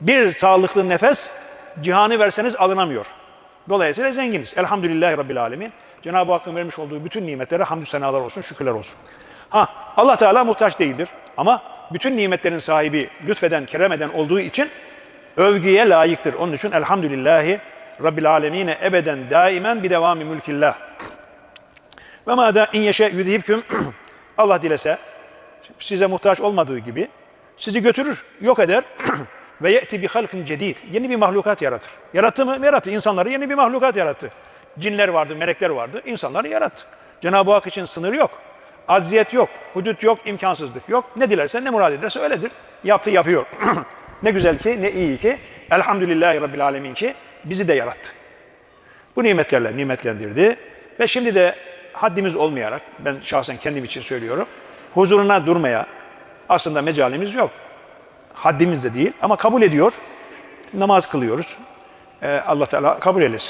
Bir sağlıklı nefes cihanı verseniz alınamıyor. Dolayısıyla zenginiz. Elhamdülillahi Rabbil Alemin. Cenab-ı Hakk'ın vermiş olduğu bütün nimetlere hamdü senalar olsun, şükürler olsun. Ha, Allah Teala muhtaç değildir. Ama bütün nimetlerin sahibi, lütfeden, kerem eden olduğu için övgüye layıktır. Onun için elhamdülillahi Rabbil Alemine ebeden daimen bir devamı mülkillah. Ve ma da in yeşe yudhibküm Allah dilese size muhtaç olmadığı gibi sizi götürür, yok eder ve ye'ti bi halkin cedid. Yeni bir mahlukat yaratır. Yarattı mı? Yarattı. İnsanları yeni bir mahlukat yarattı. Cinler vardı, melekler vardı. İnsanları yarattı. Cenab-ı Hak için sınır yok. Acziyet yok, hudut yok, imkansızlık yok. Ne dilerse, ne murad ederse öyledir. Yaptı, yapıyor. ne güzel ki, ne iyi ki. Elhamdülillahi Rabbil Alemin ki bizi de yarattı. Bu nimetlerle nimetlendirdi. Ve şimdi de haddimiz olmayarak, ben şahsen kendim için söylüyorum, huzuruna durmaya aslında mecalimiz yok. Haddimiz de değil ama kabul ediyor. Namaz kılıyoruz. Ee, Allah Teala kabul eylesin.